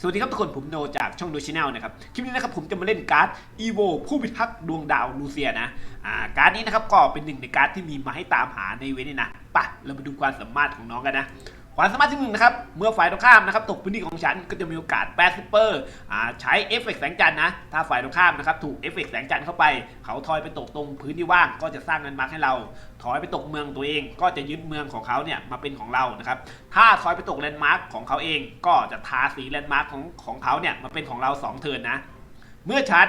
สวัสดีครับทุกคนผมโนจากช่องโดชิแนลนะครับคลิปนี้นะครับผมจะมาเล่นการ์ดอีโวผู้พิทักษ์ดวงดาวลูเซียนะอ่าการ์ดนี้นะครับก็เป็นหนึ่งในการ์ดที่มีมาให้ตามหาในเวนนี้นะปะเรามาดูความสามารถของน้องกันนะ ความสามารถที่หนึ่งนะครับ เมื่อฝ่ายตรงข้ามนะครับตกพื้นที่ของฉันก็จะมีโอกาสแปดซิปเปอร์อ่าใช้เอฟเฟกต์แสงจันทร์นะ ถ้าฝ่ายตรงข้ามนะครับถูกเอฟเฟกต์แสงจันทร์เข้าไป เขาทอยไปตกตรงพื้นที่ว่างก็จะสร้างเงินมาร์คให้เราถอยไปตกเมืองตัวเอง ก็จะยึดเมืองของเขาเนี่ยมาเป็นของเรานะครับ ถ้าถอยไปตกแลนด์มาร์คของเขาเอง ก็จะทาสีแลนด์มาร์คของของเขาเนี่ยมาเป็นของเรา2เทิร์นนะ เมื่อฉัน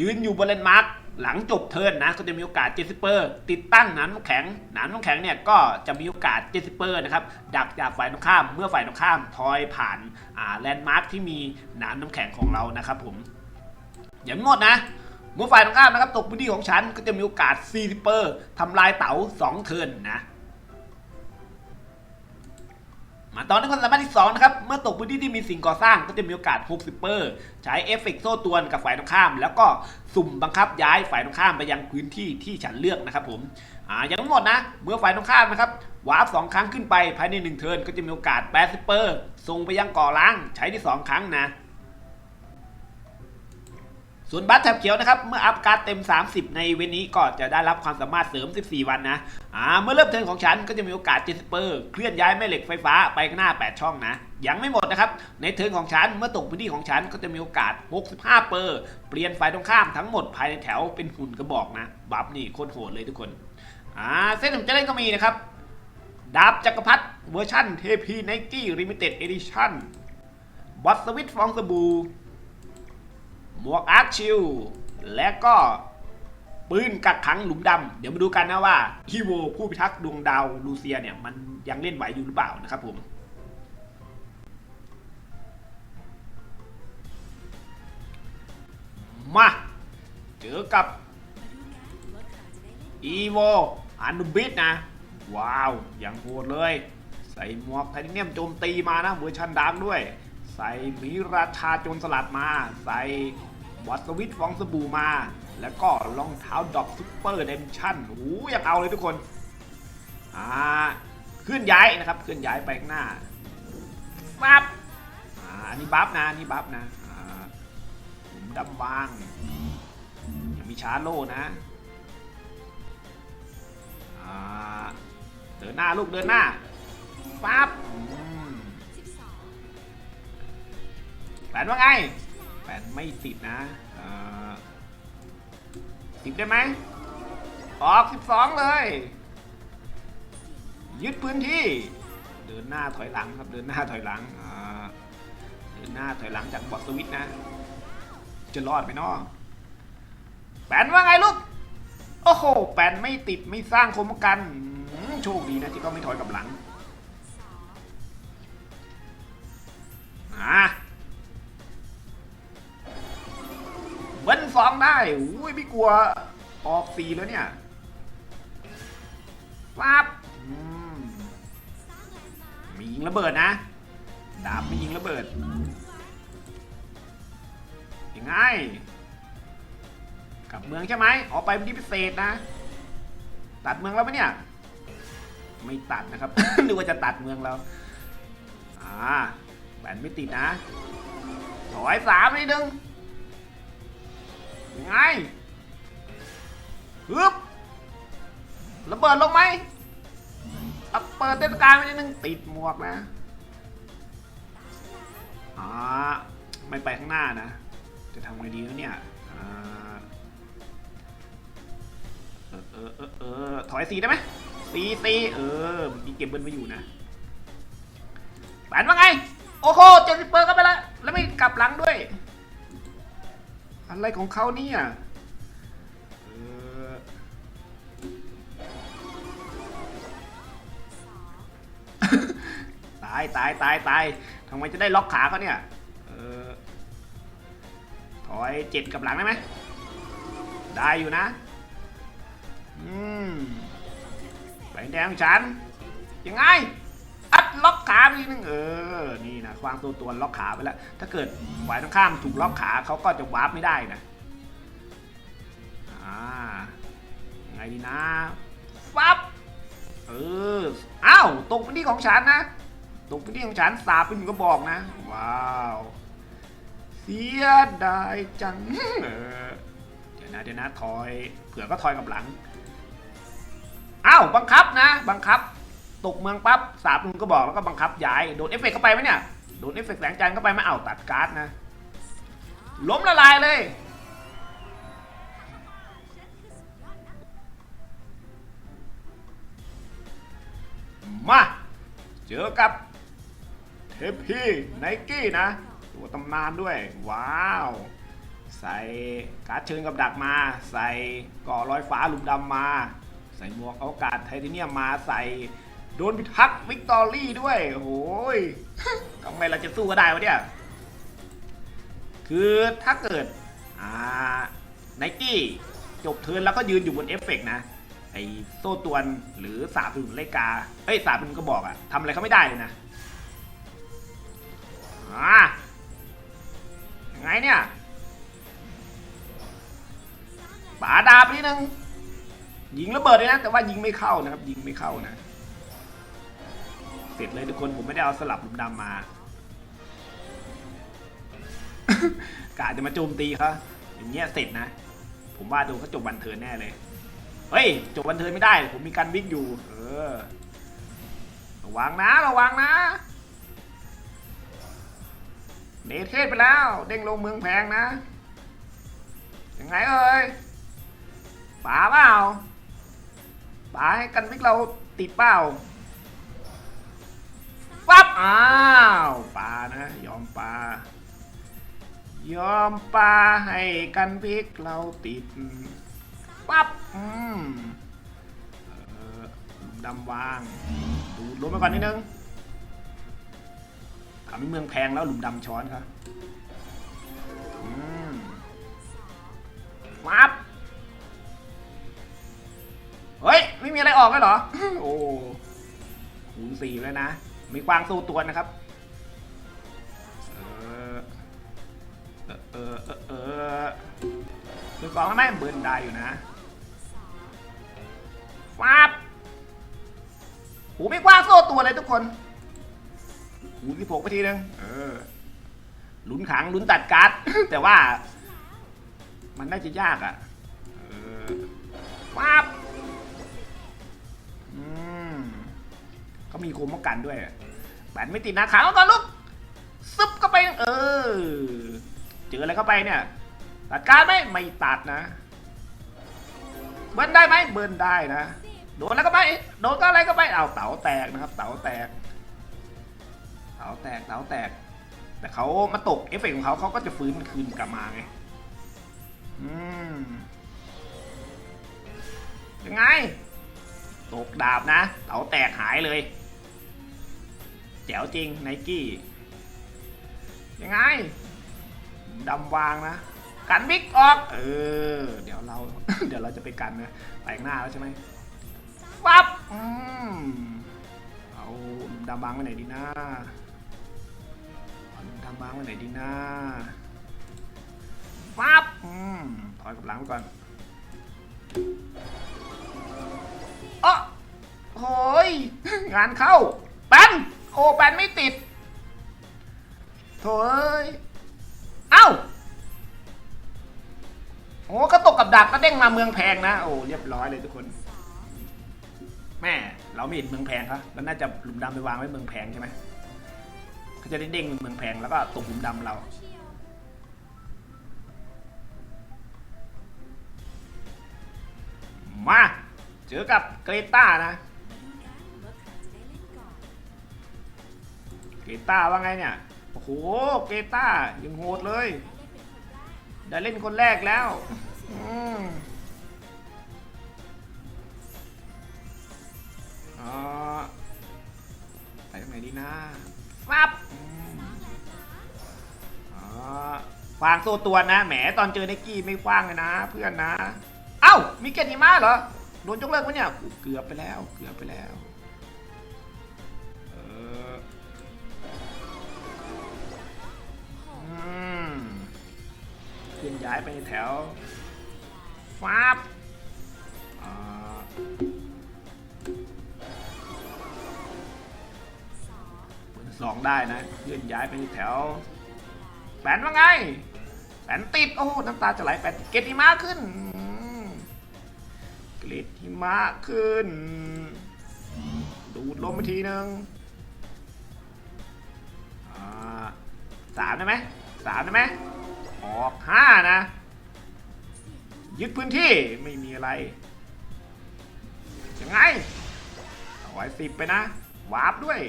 ยืนอยู่บนแลนด์มาร์ค หลังจบเทิร์นนะก็จะมีโอกาสเจสซิเปอร์ ติดตั้งหนามน้ำแข็งหนามน้ำแข็งเนี่ยก็จะมีโอกาสเจสซิเปอร์นะครับดักจากฝ่ายตรงข้ามเมื่อฝ่ายตรงข้ามทอยผ่านอ่าแลนด์มาร์คที่มีหนามน้ำแข็งของเรานะครับผมอย่าหมดนะเมื่อฝ่ายตรงข้ามนะครับตกพื้นที่ของฉันก็จะมีโอกาสซีซิเปอร์ทำลายเต๋า2เทิร์นนะ มาตอนนี้ความสามารถที่2นะครับ เมื่อตกพื้นที่ที่มีสิ่งก่อสร้างก็จะมีโอกาส 60 เปอร์ ใช้เอฟเฟกโซ่ตวนกับฝ่ายตรงข้าม แล้วก็สุ่มบังคับย้ายฝ่ายตรงข้ามไปยังพื้นที่ที่ฉันเลือกนะครับผมอ่าอย่างทั้งหมดนะ เมื่อฝ่ายตรงข้ามนะครับวาร์ปสองครั้งขึ้นไปภายใน 1 เทิร์นก็จะมีโอกาส 80 เปอร์ส่งไปยังก่อล้างใช้ที่ 2 ครั้งนะ ส่วนบัตแท็บเขียวนะครับ เมื่ออัพการ์ดเต็ม 30 ในเวนนี้ก็จะได้รับความสามารถเสริม 14 วันนะอ่าเมื่อเริ่มเทิร์นของฉันก็จะมีโอกาสเจสเปอร์เคลื่อนย้ายแม่เหล็กไฟฟ้าไปข้างหน้า 8 ช่องนะ ยังไม่หมดนะครับ ในเทิร์นของฉันเมื่อตกพื้นที่ของฉันก็จะมีโอกาส 65 เปอร์ เปลี่ยนฝ่ายตรงข้ามทั้งหมดภายในแถวเป็นหุ่นกระบอกนะ บัฟนี่โคตรโหดเลยทุกคนอ่าเส้นผมจะเล่นก็มีนะครับดาบจักรพรรดิเวอร์ชันเทพีไนกี้ลิมิเต็ดเอดิชั่นบัตสวิตฟองสบู่ หมวกอาร์คชิลและก็ปืนกักขังหลุมดำเดี๋ยวมาดูกันนะว่าฮีโวผู้พิทักษ์ดวงดาวลูเซียเนี่ยมันยังเล่นไหวอยู่หรือเปล่านะครับผมมาเจอกับอีโวอันดูบิดนะ ว้าวอย่างโหดเลย ใส่หมวกไทเทเนียมโจมตีมานะเวอร์ชันดาร์กด้วย ใส่มีราชาโจรสลัดมา ใส่ วัสวิตฟองสบู่มา แล้วก็รองเท้าดอกซุปเปอร์เดมชั่นโอ้โหอยากเอาเลยทุกคนอ่าเคลื่อนย้ายนะครับเคลื่อนย้ายไปข้างหน้าปั๊บอ่าอันนี้บัฟนะอันนี้บัฟนะอ่าหลุมดำบางยังมีชาร์โลนะอ่าเดินหน้าลูกเดินหน้าปั๊บแปนว่าไง แปนไม่ติดนะติดได้ไหมออก 12 เลย ยึดพื้นที่ เดินหน้าถอยหลังครับ เดินหน้าถอยหลังเดินหน้าถอยหลังจากบอสสวิตนะ จะรอดไหมเนาะแปนว่าไงลูก โอ้โห แปนไม่ติดไม่สร้างคมกัน โชคดีนะที่เขาไม่ถอยกับหลังอะ เบิ้ลสองได้อุ้ยไม่กลัว ออกสีแล้วเนี่ยปั๊บมียิงระเบิดนะ ดาบมียิงระเบิดยังไงกลับเมืองใช่ไหมออกไปเป็นที่พิเศษนะ ตัดเมืองแล้วไหมเนี่ย ไม่ตัดนะครับ นึกว่าจะตัดเมืองเราอ่าแบนไม่ติดนะถอยสามนิดนึง ยังไงฮึบระเบิดลงไหมเอาเปิดเต้นกางไปนิดนึงติดหมวกนะอ่าไม่ไปข้างหน้านะ จะทำไงดีนะเนี่ยเออเออเออเออถอยสีได้ไหมสีสีเออเมื่อกี้เก็บเบิ้ลไว้อยู่นะแปนว่าไง โอ้โหเจ็ดสิบเปอร์ก็ไปแล้วแล้วไม่กลับหลังด้วย อะไรของเขาเนี่ยตายตายตายตายทำไมจะได้ล็อกขาเขาเนี่ยถอยเจ็ดกับหลังได้ไหมได้อยู่นะ อืมแบงแดงฉันยังไง ล็อกขาไปนิดนึงเออ นี่นะควางตัวตัวล็อกขาไปแล้ว ถ้าเกิดฝ่ายตรงข้ามถูกล็อกขาเขาก็จะวาร์ปไม่ได้นะอ่าไงดีนะ ฟับ เออ อ้าวตกพื้นที่ของฉันนะ ตกพื้นที่ของฉันสาบเป็นกระบอกนะ ว้าว เสียดายจัง เออ เดี๋ยวนะเดี๋ยวนะทอย เผื่อก็ทอยกับหลัง อ้าวบังคับนะ บังคับ ตกเมืองปั๊บสาบลุงก็บอกแล้วก็บังคับย้ายโดนเอฟเฟกต์เข้าไปไหมเนี่ยโดนเอฟเฟกต์แสงจันทร์เข้าไปไหมเอ้าตัดการ์ดนะล้มละลายเลยมาเจอกับเทพพี่ไนกี้นะ ตัวตำนานด้วย ว้าว ใส่การ์ดเชิญกับดักมา ใส่ก่อลอยฟ้าหลุมดำมา ใส่หมวกอวกาศไทเทเนียมมาใส่ โดนพิทักษ์วิกตอรี่ด้วยโอ้โหยทำไมเราจะสู้ก็ได้วะเนี่ย คือถ้าเกิด อ่าไนกี้จบเทิร์นแล้วก็ยืนอยู่บนเอฟเฟกต์นะ ไอโซ่ตวนหรือสาบเป็นเลกา เอ้ยสาบเป็นก็บอกอะทำอะไรเขาไม่ได้เลยนะอ่ายังไงเนี่ยป่าดาบนิดนึงยิงระเบิดเลยนะ แต่ว่ายิงไม่เข้านะครับ ยิงไม่เข้านะ เสร็จเลยทุกคนผมไม่ได้เอาสลับหลุมดำมา กะจะมาโจมตีเขาอย่างเงี้ยเสร็จนะ ผมว่าโดนเขาจบวันเทิร์นแน่เลย เฮ้ย จบวันเทิร์นไม่ได้ ผมมีการวิ่งอยู่ เออ ระวังนะ ระวังนะ เนเทศไปแล้ว เด้งลงเมืองแพงนะ ยังไงเอ่ยป่าเปล่าป่าให้กันวิกเราติดเปล่า ปั๊บอ้าวป่านะยอมป่ายอมป่าให้กันวิกเราติดปั๊บอืมเออหลุมดำวางดูดลงมาก่อนนิดนึงทำให้เมืองแพงแล้วหลุมดำช้อนครับอืมวับเฮ้ย ไม่มีอะไรออกเลยเหรอ โอ้คูณสี่แล้วนะ มีกวางสู้ตัวนะครับ เออ เออ เออ เออเออเบิร์กองแล้วไหมเบิร์นได้อยู่นะฟับโหมีกวางโซ่ตัวเลยทุกคนหูที่พกไปทีนึง เออ ลุ้นขังลุ้นตัดการ์ด แต่ว่า มันน่าจะยากอะ เออปั๊บ เขามีโคมป้องกันด้วยแบนไม่ติดนะขาก่อนลูกซึบเข้าไป เออ เจออะไรเข้าไปเนี่ย ตัดการไหมไม่ตัดนะ เบิร์นได้ไหมเบิร์นได้นะ โดนแล้วก็ไป โดนก็อะไรก็ไป เอาเต๋าแตกนะครับ เต๋าแตก เต๋าแตก เต๋าแตก แต่เขามาตกเอฟเฟกต์ของเขาเขาก็จะฟื้นคืนกลับมาไง อืมยังไง ตกดาบนะ เต๋าแตกหายเลย แจ๋วจริงไนกี้ยังไงดำวางนะ กันบิ๊กออก เออ เดี๋ยวเรา เดี๋ยวเราจะไปกันนะแตกหน้าแล้วใช่ไหมปั๊บอืมเอาดำบางไว้ไหนดีนะเอาดำบางไว้ไหนดีนะปั๊บอืมถอยกับหลังไปก่อนเอโอ้ยงานเข้าแปน โอ้แปนไม่ติดโถเอ้ย เอ้า โอ้ก็ตกกับดักก็เด้งมาเมืองแพงนะ โอ้เรียบร้อยเลยทุกคน แม่เราไม่เห็นเมืองแพงครับแล้วน่าจะหลุมดำไปวางไว้เมืองแพงใช่ไหมเขาจะได้เด้งเมืองแพงแล้วก็ตกหลุมดำเรามา เจอกับเกรต้านะ เกต้าว่าไงเนี่ย โอ้โห เกต้ายังโหดเลย ได้เล่นคนแรกแล้วอไปตรงไหนดีนะฟับอืมอ๋อฟางโซตัวนะ แหมตอนเจอเนกี้ไม่ฟางเลยนะ เพื่อนนะ เอ้า มีเกตนิมาเหรอ โดนจกเลิกวะเนี่ย เกือบไปแล้ว เกือบไปแล้ว ลื่อนย้ายไปแถวฟับอ่าสองได้นะเคลื่อนย้ายไปแถวแปนว่าไงแปนติด โอ้น้ำตาจะไหลแปนเกรดหิมะขึ้นเกรดหิมะขึ้น ดูดลมไปทีนึงอ่าสามได้ไหมสามได้ไหม ออกห้านะ ยึดพื้นที่ไม่มีอะไร ยังไงเอาไว้สิบไปนะ วาร์ปด้วย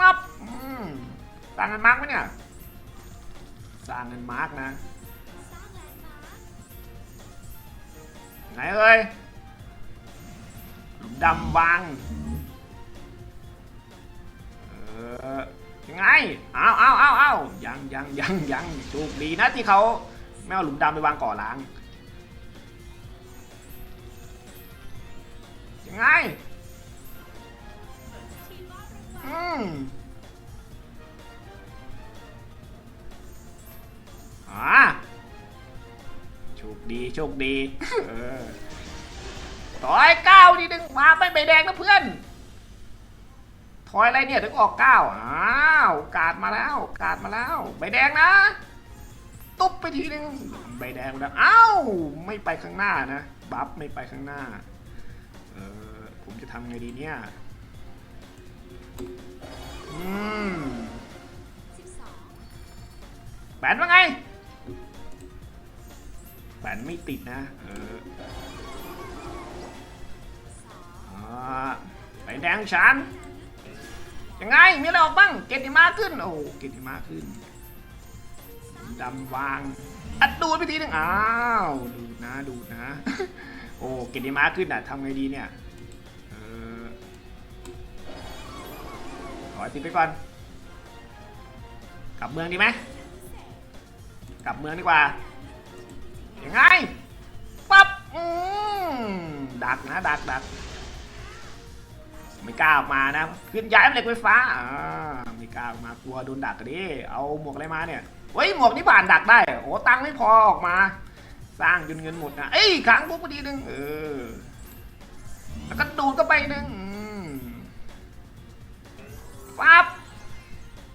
มับมสร้างเงินมาร์กไหมเนี่ย สร้างเงินมาร์กนะไหนเอ่ยหลุมดำวาง เออ ยังไงเอาเอาเอาเอายังยังยังยังโชคดีนะที่เขาไม่เอาหลุมดำไปวางก่อล้างยังไงอืมอ่าโชคดีโชคดี เออถอยเก้าดีดึงมาไม่ใบแดงนะเพื่อน อยอะไรเนี่ยถึงออกเก้าอ้าวกาดมาแล้ว กาดมาแล้วใบแดงนะ ตุ๊บไปทีนึงใบแดงแล้วอ้าวไม่ไปข้างหน้านะ บัฟไม่ไปข้างหน้า เออผมจะทำไงดีเนี่ยอืมแปนว่าไงแปนไม่ติดนะ เออไปแดงฉัน ยังไงมีอะไรออกบ้างเกติมาขึ้น โอ้เกติมาขึ้นดำวางอัดดูดไปทีหนึงอ้าวดูดนะดูดนะ โอ้เกตติมาขึ้นอะทำไงดีเนี่ยเออขอติดไปก่อน กลับเมืองดีไหมกลับเมืองดีกว่ายังไงปั๊บอืมดักนะดักดัก ไม่กล้าออกมานะ ขึ้นย้ายเป็นเหล็กไฟฟ้าอ่าไม่กล้าออกมากลัวโดนดักกันดิเอาหมวกอะไรมาเนี่ยเฮ้ยหมวกนี่ผ่านดักได้โอ้ตังค์ไม่พอออกมา สร้างจนเงินหมดนะเอ้ยขังพวกพอดีนึงเออแล้วก็ดูดก็ไปหนึ่งปั๊บ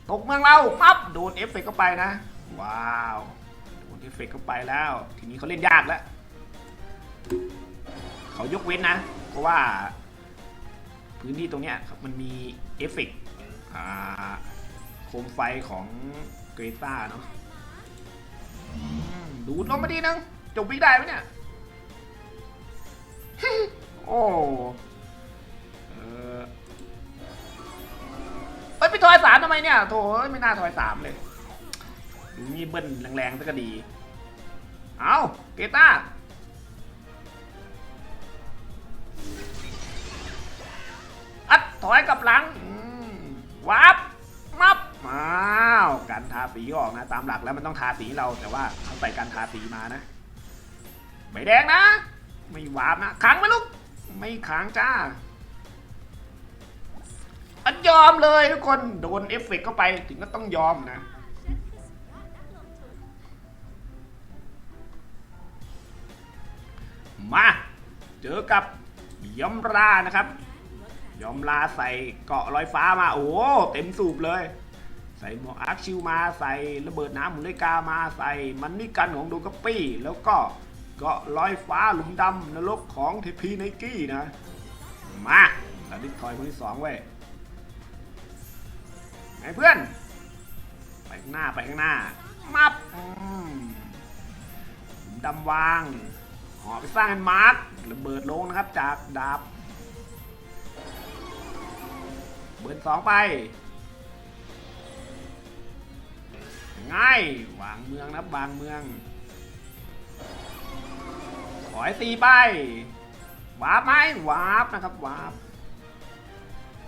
ตกเมืองเราปั๊บโดนเอฟเฟกต์เข้าไปนะ ว้าวโดนเอฟเฟกต์เข้าไปแล้ว ทีนี้เขาเล่นยากแล้วเขายกเว้นนะ เพราะว่า พื้นที่ตรงเนี้ยครับมันมีเอฟเฟกต์โคมไฟของเกรตาเนาะดูดลงมาดีนึงจบวิได้ไหมเนี่ยโอ้เออเอ้ยไปทอยสามทำไมเนี่ยโถเอ้ยไม่น่าทอยสามเลยดูนี่เบิ้ลแรงๆซะก็ดี เอาเกต้า ถอยกลับหลังอืมวับมับอ้าวการทาสีออกนะ ตามหลักแล้วมันต้องทาสีเราแต่ว่าเขาใส่การทาสีมานะไม่แดงนะ ไม่วาบนะขังไหมลูก ไม่ขังจ้า อันยอมเลยทุกคนโดนเอฟเฟกต์เข้าไปถึงก็ต้องยอมนะมา เจอกับยมรานะครับ ยอมลาใส่เกาะลอยฟ้ามา โอ้โหเต็มสูบเลย ใส่หมวกอาร์คชิวมาใส่ระเบิดน้ำหมุนเลกามาใส่มันนี่กันของดูกัปปี้ แล้วก็เกาะลอยฟ้าหลุมดำนรกของเทพีไนกี้นะ มาแล้วดิทอยคนที่สองเว้ยไงเพื่อน ไปข้างหน้าไปข้างหน้า มับดำวาง หอไปสร้างเป็นมาร์กระเบิดลงนะครับจากดาบ เบิร์นสองไปง่ายวางเมืองนะครับวางเมือง ขอให้ตีไปวาร์ปไหมวาร์ปนะครับวาร์ป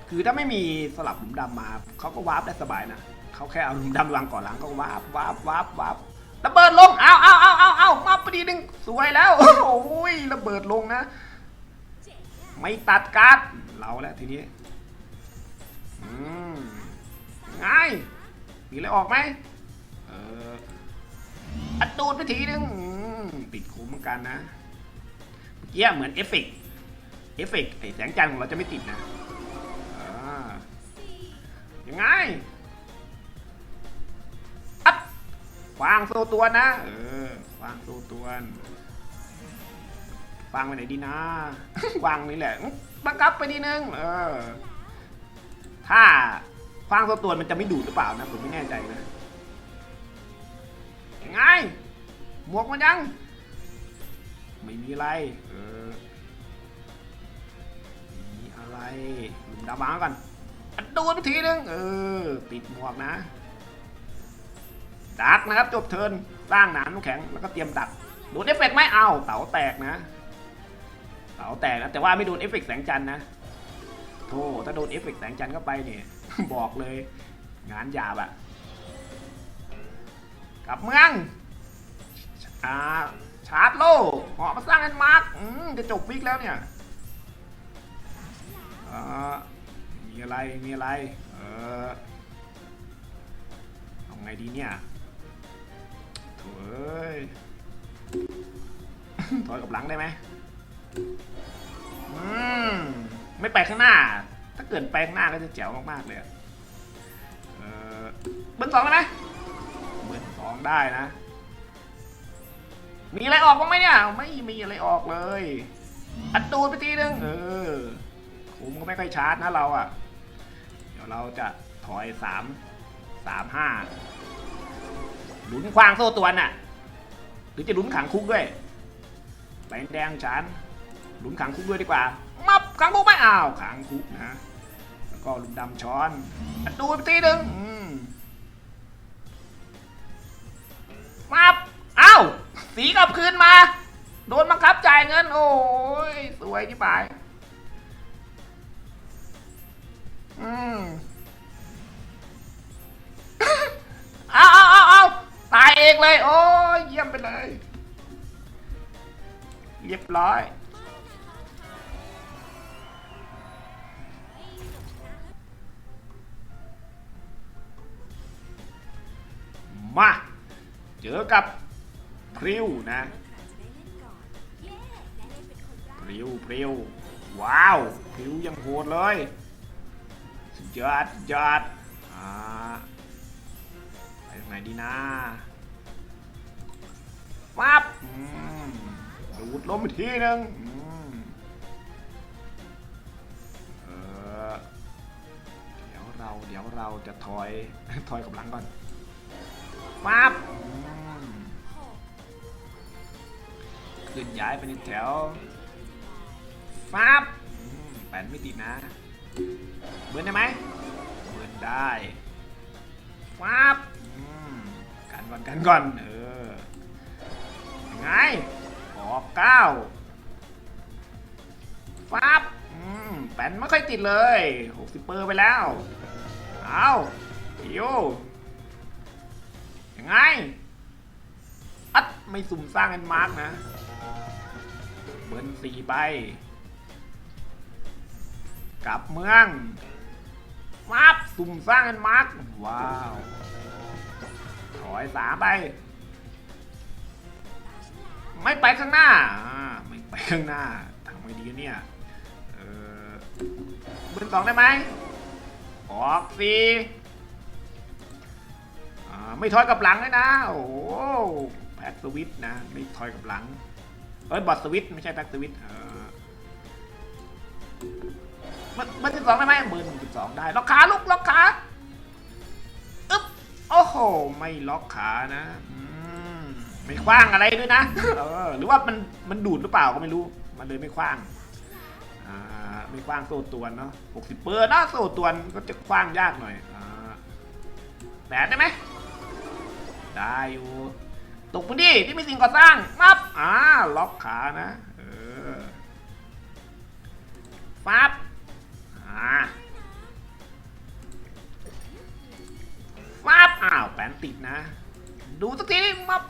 คือถ้าไม่มีสลับหลุมดำมาเขาก็วาร์ปได้สบายนะเขาแค่เอาหลุมดำวางก่อนหลังก็วาร์ปวาร์ปวาร์ปวาร์ประเบิดลงเอาเอาเอาเอาเอามาพอดีหนึ่งสวยแล้วโอ้ยระเบิดลงนะ ไม่ตัดการ์ดเราแล้วทีนี้ อืมไงมีอะไรออกไหมเอออัดดูดไปทีนึงอืมติดคุ้มเหมือนกันนะเมื่อกี้เหมือนเอฟเฟกเอฟเฟกไอแสงจันทร์ของเราจะไม่ติดนะอ่ายังไงอัดวางโซตัวนะ เออวางโซตัววางไปไหนดีนะ วางนี่แหละบังคับไปดีนึง เออ ถ้าคว้างโซตัวมันจะไม่ดูดหรือเปล่านะผมไม่แน่ใจนะยังไงหมวกมันยัง ไม่มีอะไรเออมีอะไรหลุมดาบ้างก่อนอัดดูดไปทีนึงเออติดหมวกนะดักนะครับจบเทินสร้างหนามน้ำแข็งแล้วก็เตรียมดักโดนเอฟเฟกต์ไหมเอาเต๋าแตกนะเต๋าแตกนะแต่ว่าไม่โดนเอฟเฟกต์แสงจันทร์นะ ธ่ถ้าโดนเอฟเฟกต์แสงจันทร์เข้าไปเนี่ย บอกเลย งานหยาบอะกลับเมืองอาชาร์จโล่เหาะมาสร้างแอนมาร์กจะจบวิกแล้วเนี่ยมีอะไร มีอะไร เออเอาไงดีเนี่ยโถ่เอ้ยถอยกับหลังได้ไหม ไม่ไปข้างหน้า ถ้าเกิดไปข้างหน้าก็จะแจ๋วมากๆเลยเออเบิ้ลสองได้ไหมเบิ้ลสองได้นะ มีอะไรออกบ้างไหมเนี่ย ไม่มีอะไรออกเลยอัดตูดไปทีนึงเออคุมก็ไม่ค่อยชาร์จนะเราอะ เดี๋ยวเราจะถอยสามสามห้าหลุนควางโซ่ตัวน่ะ หรือจะหลุนขังคุกด้วยแบงแดงชาน ลุนขังคุกด้วยดีกว่า มับขังคุกไหม่อ้าวขังคุกนะแล้วก็ลุมดำช้อนดูไปทีหนึ่งมับเอ้าสีกลับคืนมา โดนบังคับจ่ายเงิน โอ้ยสวยที่ปลายอืมเอาเอาเอาเอาตายเองเลย โอ้ยเยี่ยมไปเลย เรียบร้อย มาเจอกับพริวนะพริวพริวว้าวพริวยังโหดเลยสุดยอดยอดอ่าไปตรงไหนดีนะปั๊บดูดลมอีกทีหนึงเดี๋ยวเราเดี๋ยวเราจะถอยถอยกับหลังก่อน ปั๊บอืมขึ้นย้ายไปในแถวฟ้าบอืมแปนไม่ติดนะ เบิร์นได้ไหมเบิร์นได้ฟ้าบอืมกันก่อนกันก่อนเออยังไงออกเก้าฟ้าบอืมแปนไม่ค่อยติดเลยหกสิบเปอร์ไปแล้ว เอาอิวยั งไงอัดไม่สุ่มสร้างแอนมาร์กนะ เบิร์นสี่ไปกลับเมืองมาบสุ่มสร้างแอนมาร์กว้าวถอยสามไป ไม่ไปข้างหน้า ไม่ไปข้างหน้าทำไงดีเนี่ยเออเบิร์นสองได้ไหมออกสี่ ไม่ถอยกับหลังเลยนะ โอ้โหแพ็กสวิตชนะ ไม่ถอยกับหลัง เอ้ยบอทสวิตไม่ใช่แพ็กสวิตเออมันมันสิบสองได้ไหมหมื่นสิบสองได้ ล็อกขาลุกล็อกขาอึ๊บ โอ้โห ไม่ล็อกขานะไม่คว้างอะไรด้วยนะ เออ หรือว่ามันมันดูดหรือเปล่าก็ไม่รู้ มันเลยไม่คว้างอ่าไม่คว้างโซ่ตวนเนาะหกสิบเปอร์นะโซ่ตวนก็จะคว้างยากหน่อยอ่าแปดได้ไหม ได้อยู่ตกพื้นที่ที่มีสิ่งก่อสร้างมับอ่าล็อกขานะเออฟับอ่าฟับอ้าวแปนติดนะ ดูสักทีมับ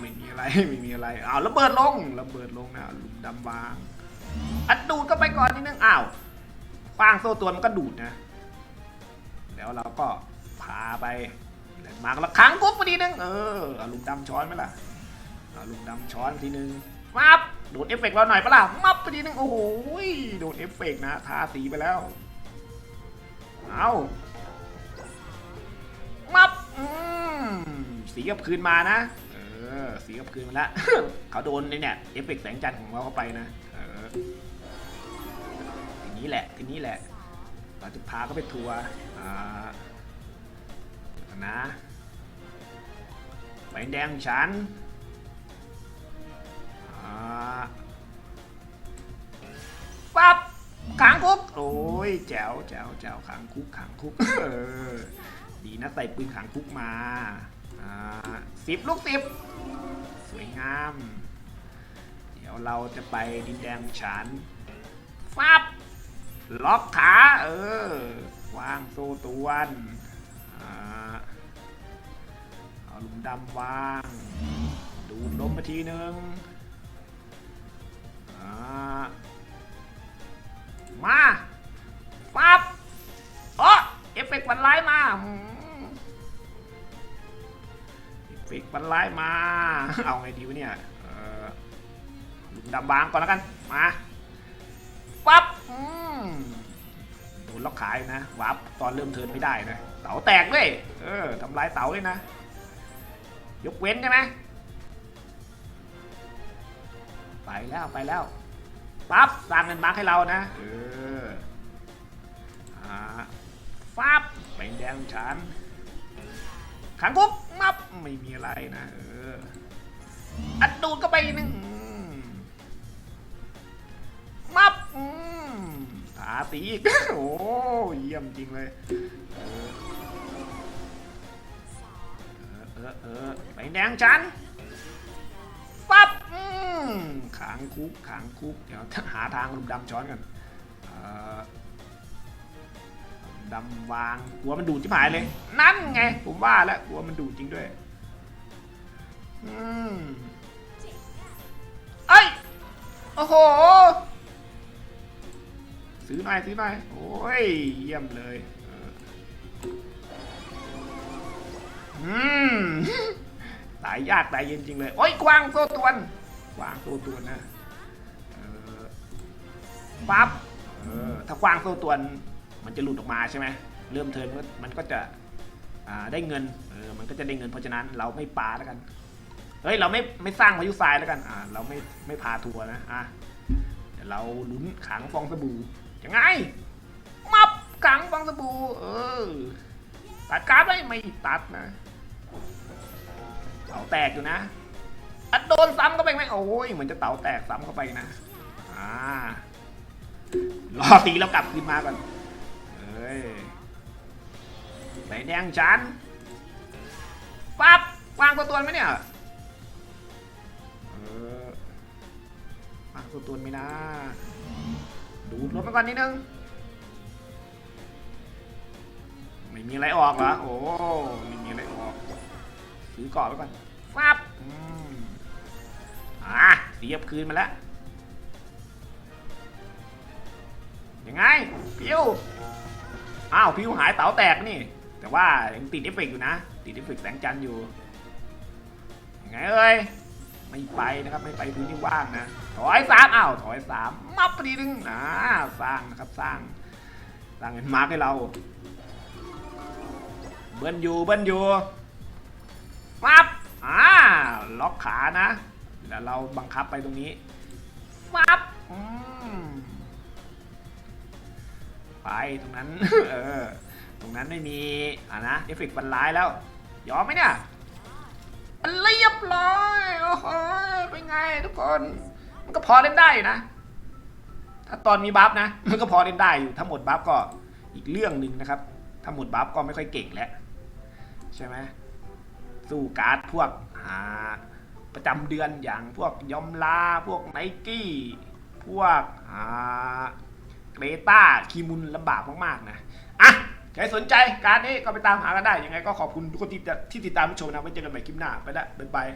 ไม่มีอะไรไม่มีอะไรอ้าวระเบิดลงระเบิดลงนะหลุมดำวางอัดดูดก็ไปก่อนนิดนึงอ้าวฟางโซ่ตัวมันก็ดูดนะ แล้วเราก็พาไป มาแล้วขังกุ๊บพอดีนึงเออเอาลุมดำช้อนไหมล่ะเอาลุมดำช้อนทีนึงมับโดนเอฟเฟกต์เราหน่อยปะล่ะมับพอดีนึงโอ้โหโดนเอฟเฟกต์นะทาสีไปแล้วเอามับอืมสีกับคืนมานะเออสีกับคืนมาแล้วเขาโดนในเนี่ยเอฟเฟกต์แสงจันทร์ของเราเข้าไปนะเออทีนี้แหละทีนี้แหละเราจะพาเขาไปทัวร์อ่า นะ ใบแดงฉันปั๊บขังคุก โอ้ยแจ๋วแจ๋วแจ๋วขังคุกขังคุกเออดีนะใส่ปืนขังคุกมาอ่าสิบลูกสิบสวยงาม เดี๋ยวเราจะไปดินแดงฉันฟับล็อกขา เออวางโซตวน ดำวาง ดูดลมมาทีนึงอ่ามาปั๊บโอ้เอฟเฟกต์บันไลายมาเอฟเฟกต์บันไลายมา เอาไงดีวะเนี่ยเออหลุมดำวางก่อนแล้วกัน มาปั๊บโดนล็อกขายนะวับตอนเริ่มเทินไม่ได้นะ เต๋าแตกด้วย เออทำลายเต๋าเลยนะ ยกเว้นใช่ไหมไปแล้วไปแล้วปั๊บสร้างเงินมาร์คให้เรานะ เอออ่าฟับไปแดงฉันขังคุกมับไม่มีอะไรนะ เออ อัดดูดก็ไปหนึ่งอืมมับอืมหาตีอีกโอ้เยี่ยมจริงเลย ออเออเออไปแดงฉันปั๊บขังคุกขังคุก เดี๋ยวหาทางลุมดำช้อนกันดำวางกลัวมันดูดชิบหายเลย นั่นไง ผมว่าแล้วกลัวมันดูดจริงด้วยอืมเอ้ย โอ้โห ซื้อหน่อยซื้อหน่อยโอ้ย เยี่ยมเลย อืมตายยากตายเย็นจริงเลย โอ้ยกวางโซตวนกวางโซตวนนะปั๊บเออถ้ากวางโซตวนมันจะหลุดออกมาใช่ไหมเริ่มเทิร์นมันก็จะได้เงินเออมันก็จะได้เงินเพราะฉะนั้นเราไม่ปาแล้วกันเฮ้ยเราไม่ไม่สร้างพายุทรายแล้วกันอ่าเราไม่ไม่พาทัวร์นะอะเดี๋ยวเราลุ้นขังฟองสบู่ยังไงมับขังฟองสบู่เออตัดกราฟได้ไม่ตัดนะ เต๋าแตกอยู่นะอัดโดนซ้ำเข้าไปไหมโอ้ยเหมือนจะเต๋าแตกซ้ำเข้าไปนะอ่ารอตีแล้วกลับคืนมาก่อนเอ้ยไปแดงฉันปั๊บวางตัวตัวไหมเนี่ยเออวางตัวตัวไหมนะดูดรถมาก่อนนิดนึงไม่มีอะไรออกเหรอโอ้มี ซื้อก่อนไว้ก่อนฟับอืมอะเสียบคืนมาแล้วยังไงพิวอ้าวพิวหายเต๋าแตกนี่ แต่ว่ายังติดเอฟเฟกต์อยู่นะ ติดเอฟเฟกต์แสงจันทร์อยู่ยังไงเอ้ยไม่ไปนะครับไม่ไปพื้นที่ว่างนะ ถอยสามอ้าวถอยสามมับพอดีนึงอ่าสร้างนะครับสร้าง สร้างเงินมาร์กให้เรา เบิ้ลอยู่เบิ้ลอยู่ ปั๊บอ่าล็อกขานะ แล้วเราบังคับไปตรงนี้ปั๊บไปตรงนั้นเออตรงนั้นไม่มีอ่านะเอฟเฟกต์บรรลัยแล้ว ยอมไหมเนี่ยเรียบร้อยโอ้โหเป็นไงทุกคน มันก็พอเล่นได้นะ ถ้าตอนมีบัฟนะ มันก็พอเล่นได้อยู่ถ้าหมดบัฟก็อีกเรื่องหนึ่งนะครับ ถ้าหมดบัฟก็ไม่ค่อยเก่งแล้วใช่ไหม สู้การ์ดพวกหาประจำเดือนอย่างพวกยอมลาพวกไนกี้ พวกอ่าเกรตาคีมุนลำบากมากๆนะอะใครสนใจการดนี้ก็ไปตามหากันได้ยังไงก็ขอบคุณทุกคนที่ที่ติดตามชมนะไว้เจอกันใหม่คลิปหน้าไปละบ๊ายบาย